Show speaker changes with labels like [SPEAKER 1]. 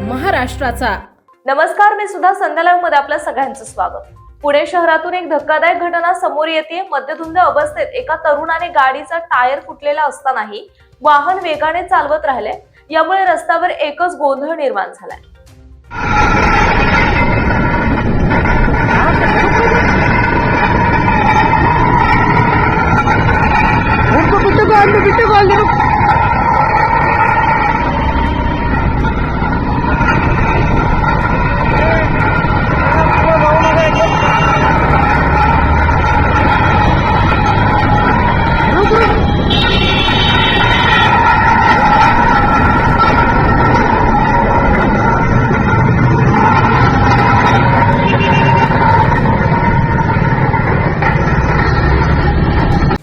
[SPEAKER 1] महाराष्ट्राचा
[SPEAKER 2] नमस्कार मी सुद्धा संध्यालाईव्हमध्ये आपल्या सगळ्यांचं स्वागत पुणे शहरातून एक धक्कादायक घटना समोर येते मध्यधुंद अवस्थेत एका तरुणाने गाडीचा टायर फुटलेला असतानाही वाहन वेगाने चालवत राहिले यामुळे रस्त्यावर एकच गोंधळ निर्माण झालाय